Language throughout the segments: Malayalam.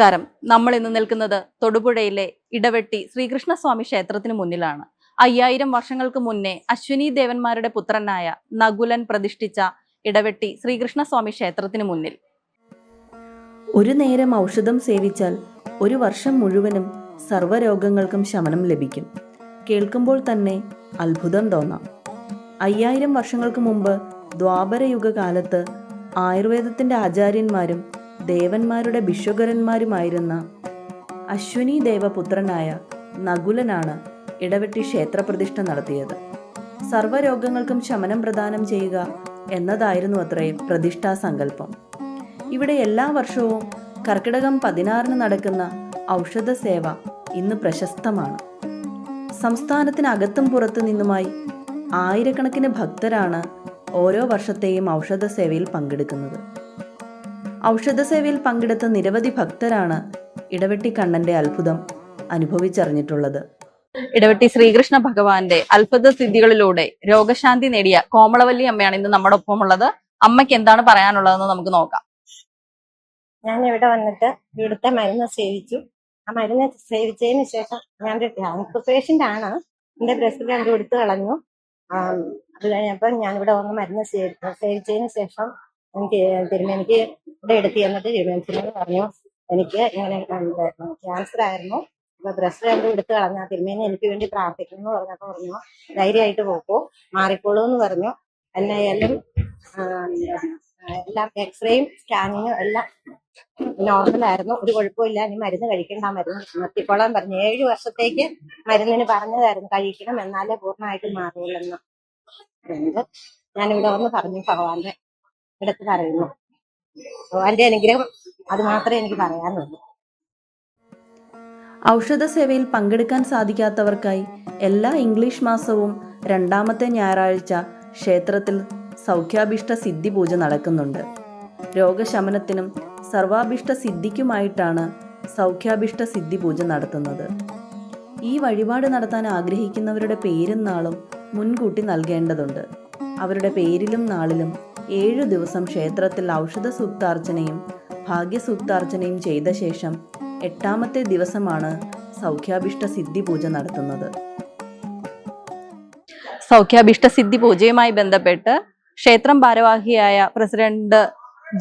നമസ്കാരം. നമ്മൾ ഇന്ന് നിൽക്കുന്നത് തൊടുപുഴയിലെ ഇടവെട്ടി ശ്രീകൃഷ്ണസ്വാമി ക്ഷേത്രത്തിന് മുന്നിലാണ്. അയ്യായിരം വർഷങ്ങൾക്ക് മുന്നേ അശ്വിനി ദേവന്മാരുടെ പുത്രനായ നകുലൻ പ്രതിഷ്ഠിച്ച ഇടവെട്ടി ശ്രീകൃഷ്ണസ്വാമി ക്ഷേത്രത്തിന് മുന്നിൽ. ഒരു നേരം ഔഷധം സേവിച്ചാൽ ഒരു വർഷം മുഴുവനും സർവരോഗങ്ങൾക്കും ശമനം ലഭിക്കും. കേൾക്കുമ്പോൾ തന്നെ അത്ഭുതം തോന്നാം. അയ്യായിരം വർഷങ്ങൾക്ക് മുമ്പ് ദ്വാപരയുഗ കാലത്ത് ആയുർവേദത്തിന്റെ ആചാര്യന്മാരും ദേവന്മാരുടെ ഭിഷുകരന്മാരുമായിരുന്ന അശ്വിനി ദേവപുത്രനായ നകുലനാണ് ഇടവെട്ടി ക്ഷേത്രപ്രതിഷ്ഠ നടത്തിയത്. സർവരോഗങ്ങൾക്കും ശമനം പ്രദാനം ചെയ്യുക എന്നതായിരുന്നു അത്രേ പ്രതിഷ്ഠാ സങ്കല്പം. ഇവിടെ എല്ലാ വർഷവും കർക്കിടകം പതിനാറിന് നടക്കുന്ന ഔഷധ സേവ ഇന്ന് പ്രശസ്തമാണ്. സംസ്ഥാനത്തിനകത്തും പുറത്തു നിന്നുമായി ആയിരക്കണക്കിന് ഭക്തരാണ് ഓരോ വർഷത്തെയും ഔഷധ സേവയിൽ പങ്കെടുക്കുന്നത്. ഔഷധ സേവയിൽ പങ്കെടുത്ത നിരവധി ഭക്തരാണ് ഇടവെട്ടി കണ്ണന്റെ അത്ഭുതം അനുഭവിച്ചറിഞ്ഞിട്ടുള്ളത്. ഇടവെട്ടി ശ്രീകൃഷ്ണ ഭഗവാന്റെ അത്ഭുത സിദ്ധികളിലൂടെ രോഗശാന്തി നേടിയ കോമളവല്ലി അമ്മയാണ് ഇന്ന് നമ്മുടെ ഒപ്പമുള്ളത് അമ്മയ്ക്ക് എന്താണ് പറയാനുള്ളതെന്ന് നമുക്ക് നോക്കാം. ഞാൻ ഇവിടെ വന്നിട്ട് ഇവിടുത്തെ മരുന്ന് സേവിച്ചു. ആ മരുന്ന് സേവിച്ചതിന് ശേഷം ഞാൻ ക്യാൻസർ പേഷ്യന്റ് ആണ്. എന്റെ ബ്രസ്റ്റ് ഞാൻ എടുത്തു കളഞ്ഞു. ആം, അത് കഴിഞ്ഞപ്പോൾ ഞാൻ ഇവിടെ വന്ന് മരുന്ന് സേവി- സേവിച്ചതിന് ശേഷം തിരുമേനിക്ക് ഇവിടെ എടുത്ത് തന്നിട്ട് തിരുമേനിച്ചിനോട് പറഞ്ഞു. എനിക്ക് ഇങ്ങനെ ക്യാൻസർ ആയിരുന്നു. അപ്പൊ ബ്രസ്റ്റ് രണ്ടും എടുത്തു കളഞ്ഞ തിരുമേനി എനിക്ക് വേണ്ടി പ്രാർത്ഥിക്കുന്നു പറഞ്ഞപ്പോ പറഞ്ഞു. ധൈര്യമായിട്ട് പോക്കൂ. മാറിക്കോളൂ എന്ന് പറഞ്ഞു. എന്നായാലും എല്ലാം എക്സ്റേയും സ്കാനിങ്ങും എല്ലാം നോർമൽ ആയിരുന്നു. ഒരു കുഴപ്പമില്ല. ഇനി മരുന്ന് കഴിക്കണ്ട. മരുന്ന് നിർത്തിക്കോളാൻ പറഞ്ഞു. ഏഴു വർഷത്തേക്ക് മരുന്നിന് പറഞ്ഞതായിരുന്നു. കഴിക്കണം. എന്നാലേ പൂർണമായിട്ടും മാറുള്ളൂ എന്ന്. ഞാനിവിടെ വന്ന് പറഞ്ഞു ഭഗവാന്റെ അടുത്ത് പറയുന്നു. ഭഗവാന്റെ അനുഗ്രഹം അത് മാത്രമേ എനിക്ക് പറയാനുള്ളൂ. ഔഷധ സേവയിൽ പങ്കെടുക്കാൻ സാധിക്കാത്തവർക്കായി എല്ലാ ഇംഗ്ലീഷ് മാസവും രണ്ടാമത്തെ ഞായറാഴ്ച ക്ഷേത്രത്തിൽ സൗഖ്യാഭിഷ്ട സിദ്ധി പൂജ നടക്കുന്നുണ്ട്. രോഗശമനത്തിനും സർവാഭിഷ്ട സിദ്ധിക്കുമായിട്ടാണ് സൗഖ്യാഭിഷ്ട സിദ്ധി പൂജ നടത്തുന്നത്. ഈ വഴിപാട് നടത്താൻ ആഗ്രഹിക്കുന്നവരുടെ പേരും നാളും മുൻകൂട്ടി നൽകേണ്ടതുണ്ട്. അവരുടെ പേരിലും നാളിലും ഏഴു ദിവസം ക്ഷേത്രത്തിൽ ഔഷധ സൂക്താർച്ചനയും ഭാഗ്യസൂക്താർച്ചനയും ചെയ്ത ശേഷം എട്ടാമത്തെ ദിവസമാണ് സൗഖ്യാഭിഷ്ട സിദ്ധി പൂജ നടത്തുന്നത്. സൗഖ്യാഭിഷ്ട സിദ്ധി പൂജയുമായി ബന്ധപ്പെട്ട് ക്ഷേത്രം ഭാരവാഹിയായ പ്രസിഡന്റ്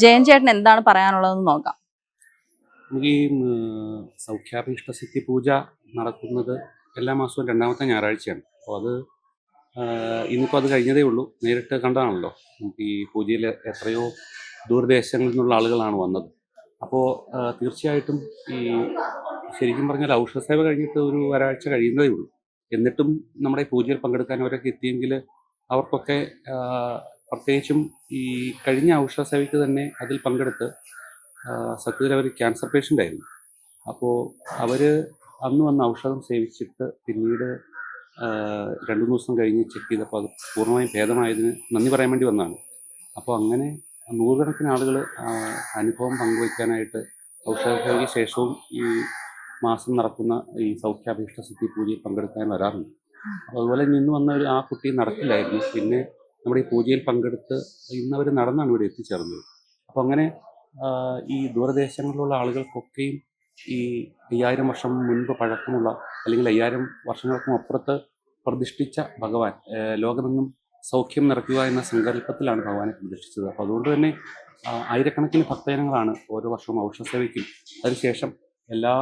ജയൻ ചേട്ടൻ എന്താണ് പറയാനുള്ളതെന്ന് നോക്കാം. നമുക്ക് ഈ സൗഖ്യാഭിഷ്ട സിദ്ധി പൂജ നടക്കുന്നത് എല്ലാ മാസവും രണ്ടാമത്തെ ഞായറാഴ്ചയാണ്. അപ്പോൾ അത് ഇന്നിപ്പോൾ അത് കഴിഞ്ഞതേ ഉള്ളൂ. നേരിട്ട് കണ്ടതാണല്ലോ. നമുക്ക് ഈ പൂജയിൽ എത്രയോ ദൂരദേശങ്ങളിൽ നിന്നുള്ള ആളുകളാണ് വന്നത്. അപ്പോൾ തീർച്ചയായിട്ടും ഈ ശരിക്കും പറഞ്ഞാൽ ഔഷധ സേവ കഴിഞ്ഞിട്ട് ഒരു ഒരാഴ്ച കഴിയുന്നതേ ഉള്ളൂ. എന്നിട്ടും നമ്മുടെ പൂജയിൽ പങ്കെടുക്കാൻ അവരൊക്കെ എത്തിയെങ്കിൽ അവർക്കൊക്കെ പ്രത്യേകിച്ചും ഈ കഴിഞ്ഞ ഔഷധ സേവയ്ക്ക് തന്നെ അതിൽ പങ്കെടുത്ത് സത്യത്തിൽ അവർ ക്യാൻസർ പേഷ്യന്റ് ആയിരുന്നു. അപ്പോൾ അവർ അന്ന് വന്ന് ഔഷധം സേവിച്ചിട്ട് പിന്നീട് രണ്ട് മൂന്ന് ദിവസം കഴിഞ്ഞ് ചെക്ക് ചെയ്തപ്പോൾ അത് പൂർണമായും ഭേദമായതിന് നന്ദി പറയാൻ വേണ്ടി വന്നതാണ്. അപ്പോൾ അങ്ങനെ നൂറുകണക്കിന് ആളുകൾ അനുഭവം പങ്കുവയ്ക്കാനായിട്ട് ഔഷധ ശേഷവും ഈ മാസം നടക്കുന്ന ഈ സൗഖ്യാഭീഷ്ട സിദ്ധി പൂജയിൽ പങ്കെടുക്കാൻ വരാറുണ്ട്. അപ്പോൾ അതുപോലെ നിന്ന് വന്ന ഒരു ആ കുട്ടി നടക്കില്ലായിരുന്നു. പിന്നെ നമ്മുടെ ഈ പൂജയിൽ പങ്കെടുത്ത് ഇന്ന് അവർ നടന്നാണ് ഇവിടെ എത്തിച്ചേർന്നത്. അപ്പോൾ അങ്ങനെ ഈ ദൂരദേശങ്ങളിലുള്ള ആളുകൾക്കൊക്കെയും ഈ അയ്യായിരം വർഷം മുൻപ് പഴക്കമുള്ള അല്ലെങ്കിൽ അയ്യായിരം വർഷങ്ങൾക്കും അപ്പുറത്ത് പ്രതിഷ്ഠിച്ച ഭഗവാൻ ലോകമെന്നും സൗഖ്യം നിറയ്ക്കുക എന്ന സങ്കല്പത്തിലാണ് ഭഗവാനെ പ്രതിഷ്ഠിച്ചത്. അപ്പോൾ അതുകൊണ്ട് തന്നെ ആയിരക്കണക്കിന് ഭക്തജനങ്ങളാണ് ഓരോ വർഷവും ഔഷധസേവയ്ക്കും അതിനുശേഷം എല്ലാ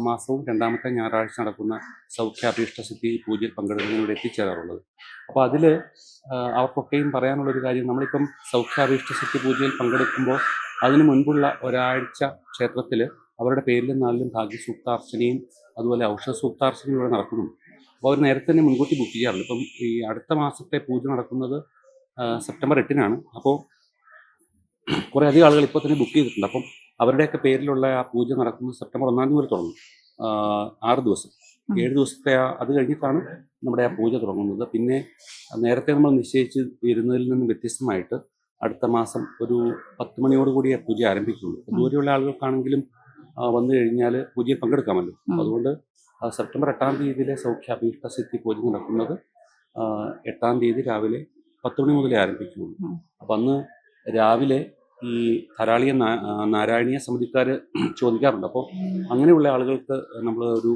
മാസവും രണ്ടാമത്തെ ഞായറാഴ്ച നടക്കുന്ന സൗഖ്യാഭീഷ്ട സിദ്ധി പൂജയിൽ പങ്കെടുക്കുന്നതിലൂടെ എത്തിച്ചേരാറുള്ളത്. അപ്പോൾ അതിൽ അവർക്കൊക്കെയും പറയാനുള്ളൊരു കാര്യം നമ്മളിപ്പം സൗഖ്യാഭീഷ്ട സിദ്ധി പൂജയിൽ പങ്കെടുക്കുമ്പോൾ അതിനു മുൻപുള്ള ഒരാഴ്ച ക്ഷേത്രത്തിൽ അവരുടെ പേരിലും നാലിലും ഭാഗ്യ സൂക്താർച്ചനയും അതുപോലെ ഔഷധ സൂക്താർച്ചനയും ഇവിടെ നടക്കുന്നു. അപ്പോൾ അവർ നേരത്തെ തന്നെ മുൻകൂട്ടി ബുക്ക് ചെയ്യാറുണ്ട്. ഇപ്പം ഈ അടുത്ത മാസത്തെ പൂജ നടക്കുന്നത് സെപ്റ്റംബർ എട്ടിനാണ്. അപ്പോൾ കുറേ അധികം ആളുകൾ ഇപ്പോൾ തന്നെ ബുക്ക് ചെയ്തിട്ടുണ്ട്. അപ്പം അവരുടെയൊക്കെ പേരിലുള്ള ആ പൂജ നടക്കുന്നത് സെപ്റ്റംബർ ഒന്നാം തീയതി മുതൽ തുടങ്ങും. ആറ് ദിവസം. ഏഴ് ദിവസത്തെ ആ അത് കഴിഞ്ഞിട്ടാണ് നമ്മുടെ ആ പൂജ തുടങ്ങുന്നത്. പിന്നെ നേരത്തെ നമ്മൾ നിശ്ചയിച്ച് ഇരുന്നതിൽ നിന്ന് വ്യത്യസ്തമായിട്ട് അടുത്ത മാസം ഒരു പത്ത് മണിയോടുകൂടി ആ പൂജ ആരംഭിക്കുള്ളൂ ഉം. ദൂരെയുള്ള ആളുകൾക്കാണെങ്കിലും വന്നു കഴിഞ്ഞാൽ പൂജയിൽ പങ്കെടുക്കാമല്ലോ. അതുകൊണ്ട് സെപ്റ്റംബർ എട്ടാം തീയതിയിലെ സൗഖ്യ അഭീഷ്ട സിദ്ധി പൂജ നടക്കുന്നത് എട്ടാം തീയതി രാവിലെ പത്ത് മണി മുതലേ ആരംഭിക്കുകയുള്ളൂ. അപ്പം അന്ന് രാവിലെ ഈ ധാരാളിയ നാരായണീയ സമിതിക്കാർ ചോദിക്കാറുണ്ട്. അപ്പോൾ അങ്ങനെയുള്ള ആളുകൾക്ക് നമ്മൾ ഒരു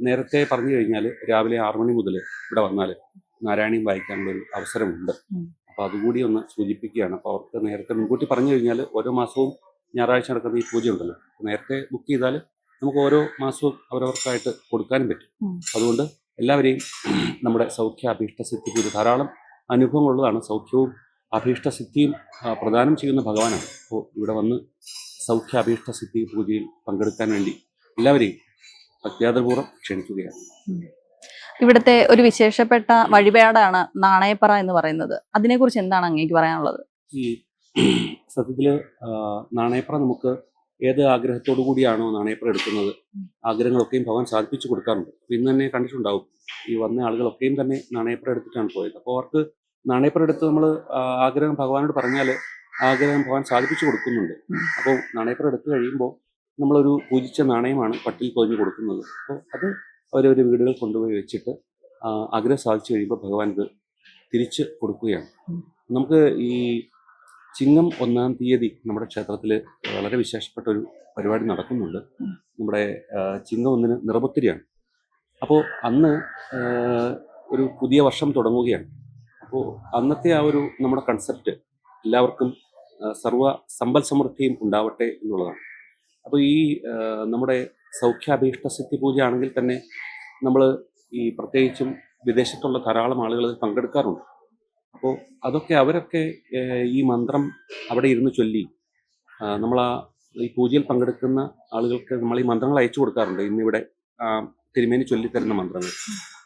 നേരത്തെ പറഞ്ഞു കഴിഞ്ഞാൽ രാവിലെ ആറു മണി മുതൽ ഇവിടെ വന്നാൽ നാരായണീയം വായിക്കാനുള്ള ഒരു അവസരമുണ്ട്. അപ്പോൾ അതുകൂടി ഒന്ന് സൂചിപ്പിക്കുകയാണ്. അപ്പോൾ അവർക്ക് നേരത്തെ മുൻകൂട്ടി പറഞ്ഞു കഴിഞ്ഞാൽ ഓരോ മാസവും ഞായറാഴ്ച നടക്കുന്ന ഈ പൂജ ഉണ്ടല്ലോ. നേരത്തെ ബുക്ക് ചെയ്താൽ നമുക്ക് ഓരോ മാസവും അവരവർക്കായിട്ട് കൊടുക്കാനും പറ്റും. അതുകൊണ്ട് എല്ലാവരെയും നമ്മുടെ സൗഖ്യ അഭീഷ്ട സിദ്ധി പൂജ ധാരാളം അനുഭവങ്ങളുള്ളതാണ്. സൗഖ്യവും അഭീഷ്ട സിദ്ധിയും പ്രദാനം ചെയ്യുന്ന ഭഗവാനാണ്. അപ്പോൾ ഇവിടെ വന്ന് സൗഖ്യ അഭീഷ്ട സിദ്ധി പൂജയിൽ പങ്കെടുക്കാൻ വേണ്ടി എല്ലാവരെയും അത്യാദപൂർവം ക്ഷണിക്കുകയാണ്. ഇവിടുത്തെ ഒരു വിശേഷപ്പെട്ട വഴിപാടാണ് നാണയപ്പറ എന്ന് പറയുന്നത്. അതിനെക്കുറിച്ച് എന്താണ് അങ്ങേക്ക് പറയാനുള്ളത്? ഈ സത്യത്തിൽ നാണയപ്ര നമുക്ക് ഏത് ആഗ്രഹത്തോടു കൂടിയാണോ നാണയപ്ര എടുക്കുന്നത് ആഗ്രഹങ്ങളൊക്കെയും ഭഗവാൻ സാധിപ്പിച്ചു കൊടുക്കാറുണ്ട്. ഇന്ന് തന്നെ കണ്ടിട്ടുണ്ടാവും ഈ വന്ന ആളുകളൊക്കെയും തന്നെ നാണയപ്ര എടുത്തിട്ടാണ് പോയത്. അപ്പോൾ അവർക്ക് നാണയപ്ര എടുത്ത് നമ്മൾ ആഗ്രഹം ഭഗവാനോട് പറഞ്ഞാൽ ആഗ്രഹം ഭഗവാൻ സാധിപ്പിച്ചു കൊടുക്കുന്നുണ്ട്. അപ്പോൾ നാണയപ്ര എടുത്തു കഴിയുമ്പോൾ നമ്മളൊരു പൂജിച്ച നാണയമാണ് പട്ടിയിൽ കൊഞ്ഞു കൊടുക്കുന്നത്. അപ്പോൾ അത് അവരവർ വീടുകൾ കൊണ്ടുപോയി വെച്ചിട്ട് ആഗ്രഹം സാധിച്ചു കഴിയുമ്പോൾ ഭഗവാൻ ഇത് തിരിച്ച് കൊടുക്കുകയാണ്. നമുക്ക് ഈ ചിങ്ങം ഒന്നാം തീയതി നമ്മുടെ ക്ഷേത്രത്തിൽ വളരെ വിശേഷപ്പെട്ട ഒരു പരിപാടി നടക്കുന്നുണ്ട്. നമ്മുടെ ചിങ്ങം ഒന്നിന് നിറപുത്തിരിയാണ്. അപ്പോൾ അന്ന് ഒരു പുതിയ വർഷം തുടങ്ങുകയാണ്. അപ്പോൾ അന്നത്തെ ആ ഒരു നമ്മുടെ കൺസെപ്റ്റ് എല്ലാവർക്കും സർവ സമ്പൽ സമൃദ്ധിയും ഉണ്ടാവട്ടെ എന്നുള്ളതാണ്. അപ്പോൾ ഈ നമ്മുടെ സൗഖ്യാഭീഷ്ട സിദ്ധി പൂജ ആണെങ്കിൽ തന്നെ നമ്മൾ ഈ പ്രത്യേകിച്ചും വിദേശത്തുള്ള ധാരാളം ആളുകൾ പങ്കെടുക്കാറുണ്ട്. അപ്പോൾ അതൊക്കെ അവരൊക്കെ ഈ മന്ത്രം അവിടെ ഇരുന്ന് ചൊല്ലി. നമ്മൾ ആ ഈ പൂജയിൽ പങ്കെടുക്കുന്ന ആളുകൾക്ക് നമ്മൾ ഈ മന്ത്രങ്ങൾ അയച്ചു കൊടുക്കാറുണ്ട്. ഇന്നിവിടെ തിരുമേനി ചൊല്ലിത്തരുന്ന മന്ത്രങ്ങൾ.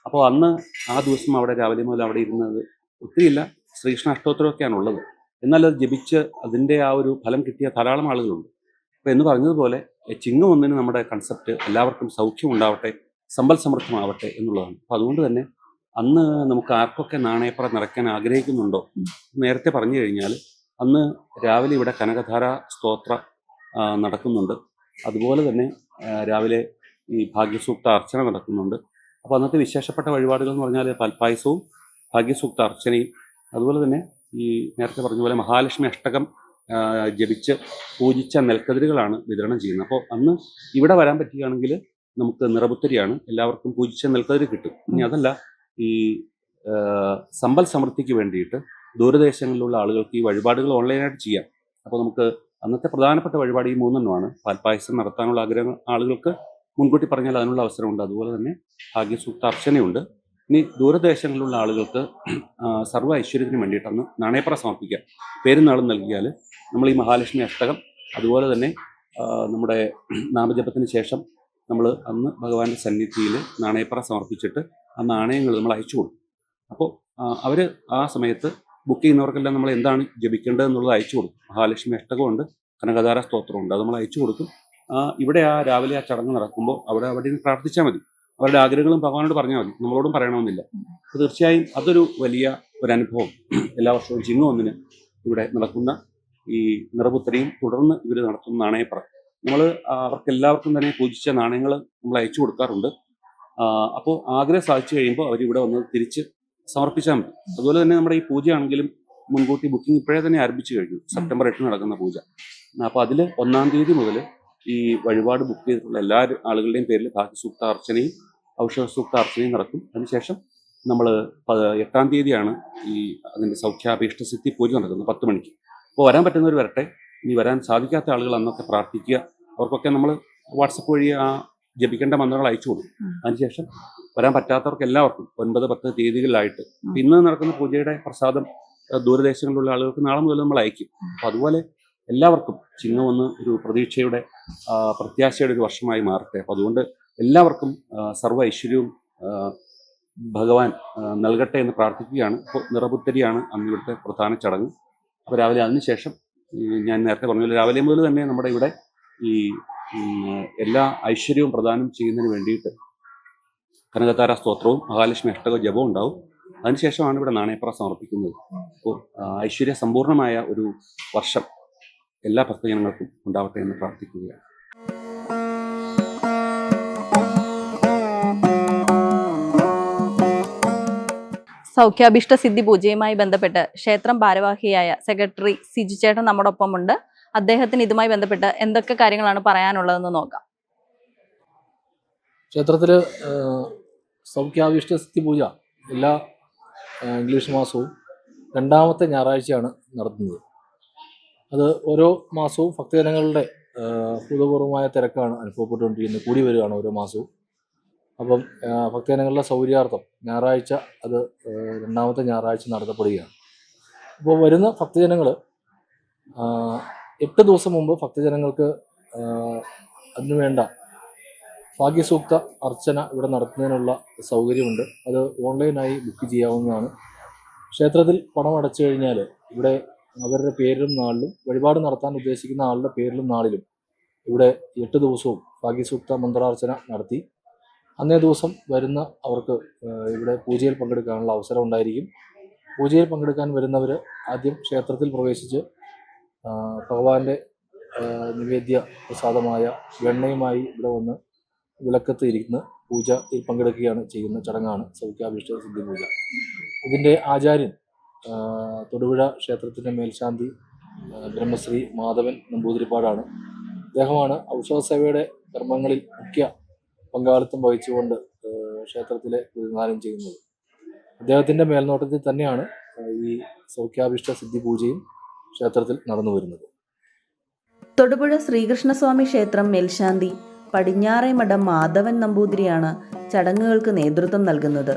അപ്പോൾ അന്ന് ആ ദിവസം അവിടെ രാവിലെ മുതൽ അവിടെ ഇരുന്നത് ഒത്തിരിയില്ല. ശ്രീകൃഷ്ണ അഷ്ടോത്തരമൊക്കെയാണ് ഉള്ളത് എന്നാൽ അത് ജപിച്ച് അതിന്റെ ആ ഒരു ഫലം കിട്ടിയ ധാരാളം ആളുകളുണ്ട്. അപ്പോൾ എന്ന് പറഞ്ഞതുപോലെ ചിങ്ങം ഒന്നിന് നമ്മുടെ കൺസെപ്റ്റ് എല്ലാവർക്കും സൗഖ്യം ഉണ്ടാവട്ടെ സമ്പൽ സമൃദ്ധമാവട്ടെ എന്നുള്ളതാണ്. അപ്പോൾ അതുകൊണ്ട് തന്നെ അന്ന് നമുക്ക് ആർക്കൊക്കെ നാണയപ്പറ നിറയ്ക്കാൻ ആഗ്രഹിക്കുന്നുണ്ടോ? നേരത്തെ പറഞ്ഞു കഴിഞ്ഞാൽ അന്ന് രാവിലെ ഇവിടെ കനകധാര സ്തോത്ര നടക്കുന്നുണ്ട്. അതുപോലെ തന്നെ രാവിലെ ഈ ഭാഗ്യസൂക്ത അർച്ചന നടക്കുന്നുണ്ട്. അപ്പോൾ അന്നത്തെ വിശേഷപ്പെട്ട വഴിപാടുകൾ എന്ന് പറഞ്ഞാൽ പൽപ്പായസവും ഭാഗ്യസൂക്ത അർച്ചനയും അതുപോലെ തന്നെ ഈ നേരത്തെ പറഞ്ഞ പോലെ മഹാലക്ഷ്മി അഷ്ടകം ജപിച്ച് പൂജിച്ച നെൽക്കതിരുകളാണ് വിതരണം ചെയ്യുന്നത്. അപ്പോൾ അന്ന് ഇവിടെ വരാൻ പറ്റുകയാണെങ്കിൽ നമുക്ക് നിറപുത്തരിയാണ്. എല്ലാവർക്കും പൂജിച്ച നെൽക്കതിര് കിട്ടും. ഇനി അതല്ല ഈ സമ്പൽ സമൃദ്ധിക്ക് വേണ്ടിയിട്ട് ദൂരദേശങ്ങളിലുള്ള ആളുകൾക്ക് ഈ വഴിപാടുകൾ ഓൺലൈനായിട്ട് ചെയ്യാം. അപ്പോൾ നമുക്ക് അന്നത്തെ പ്രധാനപ്പെട്ട വഴിപാട് ഈ മൂന്നെണ്ണമാണ്. പാൽപ്പായസം നടത്താനുള്ള ആഗ്രഹം ആളുകൾക്ക് മുൻകൂട്ടി പറഞ്ഞാൽ അതിനുള്ള അവസരമുണ്ട്. അതുപോലെ തന്നെ ഭാഗ്യസൂക്ത അർച്ചനയുണ്ട് ഇനി ദൂരദേശങ്ങളിലുള്ള ആളുകൾക്ക് സർവ ഐശ്വര്യത്തിന് വേണ്ടിയിട്ട് അന്ന് നാണയപ്പറ സമർപ്പിക്കാം. പേരും നാളും നൽകിയാൽ നമ്മൾ ഈ മഹാലക്ഷ്മി അഷ്ടകം അതുപോലെ തന്നെ നമ്മുടെ നാമജപത്തിന് ശേഷം നമ്മൾ അന്ന് ഭഗവാന്റെ സന്നിധിയിൽ നാണയപ്പറ സമർപ്പിച്ചിട്ട് ആ നാണയങ്ങൾ നമ്മൾ അയച്ചു കൊടുക്കും. അപ്പോൾ അവർ ആ സമയത്ത് ബുക്ക് ചെയ്യുന്നവർക്കെല്ലാം നമ്മൾ എന്താണ് ജപിക്കേണ്ടത് എന്നുള്ളത് അയച്ചു കൊടുക്കും. മഹാലക്ഷ്മി അഷ്ടകമുണ്ട് കനകധാര സ്തോത്രമുണ്ട് അത് നമ്മൾ അയച്ചു കൊടുക്കും. ഇവിടെ ആ രാവിലെ ആ ചടങ്ങ് നടക്കുമ്പോൾ അവിടെ അവിടെ പ്രാർത്ഥിച്ചാൽ മതി. അവരുടെ ആഗ്രഹങ്ങളും ഭഗവാനോട് പറഞ്ഞാൽ മതി. നമ്മളോടും പറയണമെന്നില്ല. തീർച്ചയായും അതൊരു വലിയ ഒരു അനുഭവം. എല്ലാ വർഷവും ചിങ്ങം ഒന്നിന് ഇവിടെ നടക്കുന്ന ഈ നിറപുത്രയും തുടർന്ന് ഇവർ നടത്തുന്ന നാണയപ്പറ നമ്മൾ അവർക്ക് എല്ലാവർക്കും തന്നെ പൂജിച്ച നാണയങ്ങൾ നമ്മൾ അയച്ചു കൊടുക്കാറുണ്ട്. അപ്പോൾ ആഗ്രഹം സാധിച്ചു കഴിയുമ്പോൾ അവർ ഇവിടെ വന്ന് തിരിച്ച് സമർപ്പിച്ചാൽ മതി. അതുപോലെ തന്നെ നമ്മുടെ ഈ പൂജയാണെങ്കിലും മുൻകൂട്ടി ബുക്കിംഗ് ഇപ്പോഴേ തന്നെ ആരംഭിച്ചു കഴിഞ്ഞു. സെപ്റ്റംബർ എട്ടിന് നടക്കുന്ന പൂജ. അപ്പോൾ അതിൽ ഒന്നാം തീയതി മുതൽ ഈ വഴിപാട് ബുക്ക് ചെയ്തിട്ടുള്ള എല്ലാ ആളുകളുടെയും പേരിൽ ഭാഗ്യസൂക്ത അർച്ചനയും ഔഷധ സൂക്ത അർച്ചനയും നടക്കും. അതിനുശേഷം നമ്മൾ എട്ടാം തീയതിയാണ് ഈ അതിന്റെ സൗഖ്യാഭീഷ്ട സിദ്ധി പൂജ നടക്കുന്നത് പത്ത് മണിക്ക്. അപ്പോൾ വരാൻ പറ്റുന്നവർ വരട്ടെ. ഇനി വരാൻ സാധിക്കാത്ത ആളുകൾ അന്നൊക്കെ പ്രാർത്ഥിക്കുക. അവർക്കൊക്കെ നമ്മൾ വാട്സപ്പ് വഴി ആ ജപിക്കേണ്ട മന്ത്രങ്ങൾ അയച്ചു കൊടുക്കും. അതിനുശേഷം വരാൻ പറ്റാത്തവർക്ക് എല്ലാവർക്കും ഒൻപത് പത്ത് തീയതികളിലായിട്ട് ഇന്ന് നടക്കുന്ന പൂജയുടെ പ്രസാദം ദൂരദേശങ്ങളിലുള്ള ആളുകൾക്ക് നാളെ മുതൽ നമ്മൾ അയക്കും. അപ്പം അതുപോലെ എല്ലാവർക്കും ചിങ്ങം ഒന്ന് ഒരു പ്രതീക്ഷയുടെ പ്രത്യാശയുടെ ഒരു വർഷമായി മാറട്ടെ. അപ്പം അതുകൊണ്ട് എല്ലാവർക്കും സർവ ഐശ്വര്യവും ഭഗവാൻ നൽകട്ടെ എന്ന് പ്രാർത്ഥിക്കുകയാണ്. ഇപ്പോൾ നിറപുത്തരിയാണ് അന്ന് ഇവിടുത്തെ പ്രധാന ചടങ്ങ്. അപ്പോൾ രാവിലെ അതിനുശേഷം ഞാൻ നേരത്തെ പറഞ്ഞ രാവിലെ മുതൽ തന്നെ നമ്മുടെ ഇവിടെ ഈ എല്ലാ ഐശ്വര്യവും പ്രദാനം ചെയ്യുന്നതിന് വേണ്ടിയിട്ട് കനകതാര സ്തോത്രവും മഹാലക്ഷ്മി അഷ്ടക ജപവും ഉണ്ടാവും. അതിനുശേഷമാണ് ഇവിടെ നാണയപ്ര സമർപ്പിക്കുന്നത്. അപ്പോൾ ഐശ്വര്യ സമ്പൂർണമായ ഒരു വർഷം എല്ലാ ഭക്തജനങ്ങൾക്കും ഉണ്ടാവട്ടെ എന്ന് പ്രാർത്ഥിക്കുകയാണ്. സൗഖ്യാഭിഷ്ട സിദ്ധി പൂജയുമായി ബന്ധപ്പെട്ട് ക്ഷേത്രം ഭാരവാഹിയായ സെക്രട്ടറി സിജു ചേട്ടൻ നമ്മുടെ ഒപ്പമുണ്ട് അദ്ദേഹത്തിന് ഇതുമായി ബന്ധപ്പെട്ട് എന്തൊക്കെ കാര്യങ്ങളാണ് പറയാനുള്ളതെന്ന് നോക്കാം. ക്ഷേത്രത്തിൽ സൗഖ്യാവിഷ്ട സ്ഥിതി പൂജ എല്ലാ ഇംഗ്ലീഷ് മാസവും രണ്ടാമത്തെ ഞായറാഴ്ചയാണ് നടത്തുന്നത്. അത് ഓരോ മാസവും ഭക്തജനങ്ങളുടെ ആ, തിരക്കാണ് അനുഭവപ്പെട്ടുകൊണ്ടിരിക്കുന്നത്. കൂടി വരികയാണ് ഓരോ മാസവും. അപ്പം ഭക്തജനങ്ങളുടെ സൗകര്യാർത്ഥം ഞായറാഴ്ച അത് രണ്ടാമത്തെ ഞായറാഴ്ച നടത്തപ്പെടുകയാണ്. അപ്പോൾ വരുന്ന ഭക്തജനങ്ങൾ എട്ട് ദിവസം മുമ്പ് ഭക്തജനങ്ങൾക്ക് അതിനുവേണ്ട ഭാഗ്യസൂക്ത അർച്ചന ഇവിടെ നടത്തുന്നതിനുള്ള സൗകര്യമുണ്ട്. അത് ഓൺലൈനായി ബുക്ക് ചെയ്യാവുന്നതാണ്. ക്ഷേത്രത്തിൽ പണം അടച്ചു കഴിഞ്ഞാൽ ഇവിടെ അവരുടെ പേരിലും നാളിലും വഴിപാട് നടത്താൻ ഉദ്ദേശിക്കുന്ന ആളുടെ പേരിലും നാളിലും ഇവിടെ എട്ട് ദിവസവും ഭാഗ്യസൂക്ത മന്ത്രാർച്ചന നടത്തി. അന്നേ ദിവസം വരുന്ന അവർക്ക് ഇവിടെ പൂജയിൽ പങ്കെടുക്കാനുള്ള അവസരം ഉണ്ടായിരിക്കും. പൂജയിൽ പങ്കെടുക്കാൻ വരുന്നവർ ആദ്യം ക്ഷേത്രത്തിൽ പ്രവേശിച്ച് ഭഗവാന്റെ നിവേദ്യ പ്രസാദമായ വെണ്ണയുമായി ഇവിടെ വന്ന് വിളക്കത്ത് ഇരിക്കുന്ന. പൂജയിൽ പങ്കെടുക്കുകയാണ് ചെയ്യുന്ന ചടങ്ങാണ് സൗഖ്യാഭിഷ്ട സിദ്ധി പൂജ ഇതിന്റെ ആചാര്യൻ തൊടുപുഴ ക്ഷേത്രത്തിന്റെ മേൽശാന്തി ബ്രഹ്മശ്രീ മാധവൻ നമ്പൂതിരിപ്പാടാണ്. അദ്ദേഹമാണ് ഔഷധ സേവയുടെ കർമ്മങ്ങളിൽ മുഖ്യ പങ്കാളിത്തം വഹിച്ചുകൊണ്ട് ക്ഷേത്രത്തിലെ പ്രതിനിധാനം ചെയ്യുന്നത്. അദ്ദേഹത്തിന്റെ മേൽനോട്ടത്തിൽ തന്നെയാണ് ഈ സൗഖ്യാഭിഷ്ട സിദ്ധി പൂജയും ക്ഷേത്രത്തിൽ നടന്നു വരുന്നത്. തൊടുപുഴ ശ്രീകൃഷ്ണസ്വാമി ക്ഷേത്രം മേൽശാന്തി പടിഞ്ഞാറേ മഠം മാധവൻ നമ്പൂതിരിയാണ് ചടങ്ങുകൾക്ക് നേതൃത്വം നൽകുന്നത്.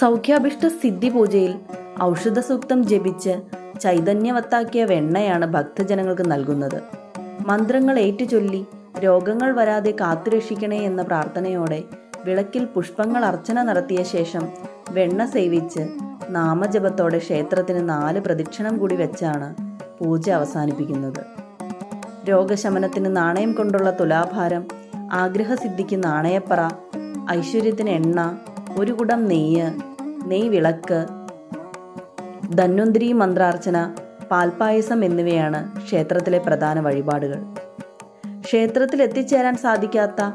സൗഖ്യാഭിഷ്ട സിദ്ധി പൂജയിൽ ഔഷധസൂക്തം ജപിച്ച് ചൈതന്യവത്താക്കിയ വെണ്ണയാണ് ഭക്തജനങ്ങൾക്ക് നൽകുന്നത്. മന്ത്രങ്ങൾ ഏറ്റുചൊല്ലി രോഗങ്ങൾ വരാതെ കാത്തുരക്ഷിക്കണേ എന്ന പ്രാർത്ഥനയോടെ വിളക്കിൽ പുഷ്പങ്ങൾ അർച്ചന നടത്തിയ ശേഷം വെണ്ണ സേവിച്ച് നാമജപത്തോടെ ക്ഷേത്രത്തിന് നാല് പ്രദക്ഷിണം കൂടി വെച്ചാണ് പൂജ അവസാനിപ്പിക്കുന്നത്. രോഗശമനത്തിന് നാണയം കൊണ്ടുള്ള തുലാഭാരം ആഗ്രഹസിദ്ധിക്ക് നാണയപ്പറ ഐശ്വര്യത്തിന് എണ്ണ ഒരു കുടം നെയ്യ് നെയ് വിളക്ക് ധന്വന്തിരി മന്ത്രാർച്ചന പാൽപ്പായസം എന്നിവയാണ് ക്ഷേത്രത്തിലെ പ്രധാന വഴിപാടുകൾ. ക്ഷേത്രത്തിൽ എത്തിച്ചേരാൻ സാധിക്കാത്ത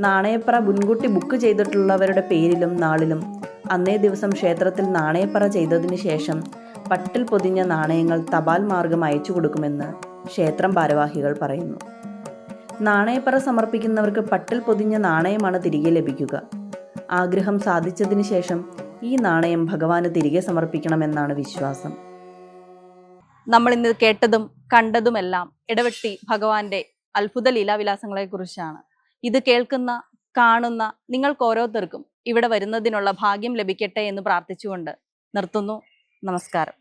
നാണയപ്പറ മുൻകൂട്ടി ബുക്ക് ചെയ്തിട്ടുള്ളവരുടെ പേരിലും നാളിലും. അന്നേ ദിവസം ക്ഷേത്രത്തിൽ നാണയപ്പറ ചെയ്തതിനു ശേഷം പട്ടിൽ പൊതിഞ്ഞ നാണയങ്ങൾ തപാൽ മാർഗം അയച്ചു കൊടുക്കുമെന്ന് ക്ഷേത്രം ഭാരവാഹികൾ പറയുന്നു. നാണയപ്പറ സമർപ്പിക്കുന്നവർക്ക് പട്ടിൽ പൊതിഞ്ഞ നാണയമാണ് തിരികെ ലഭിക്കുക. ആഗ്രഹം സാധിച്ചതിന് ശേഷം ഈ നാണയം ഭഗവാന് തിരികെ സമർപ്പിക്കണമെന്നാണ് വിശ്വാസം. നമ്മൾ ഇന്ന് കേട്ടതും കണ്ടതുമെല്ലാം ഇടവെട്ടി ഭഗവാന്റെ അത്ഭുത ലീലാവിലാസങ്ങളെ കുറിച്ചാണ് ഇത് കേൾക്കുന്ന കാണുന്ന നിങ്ങൾക്ക് ഓരോരുത്തർക്കും ഇവിടെ വരുന്നതിനുള്ള ഭാഗ്യം ലഭിക്കട്ടെ എന്ന് പ്രാർത്ഥിച്ചുകൊണ്ട് നിർത്തുന്നു. നമസ്കാരം.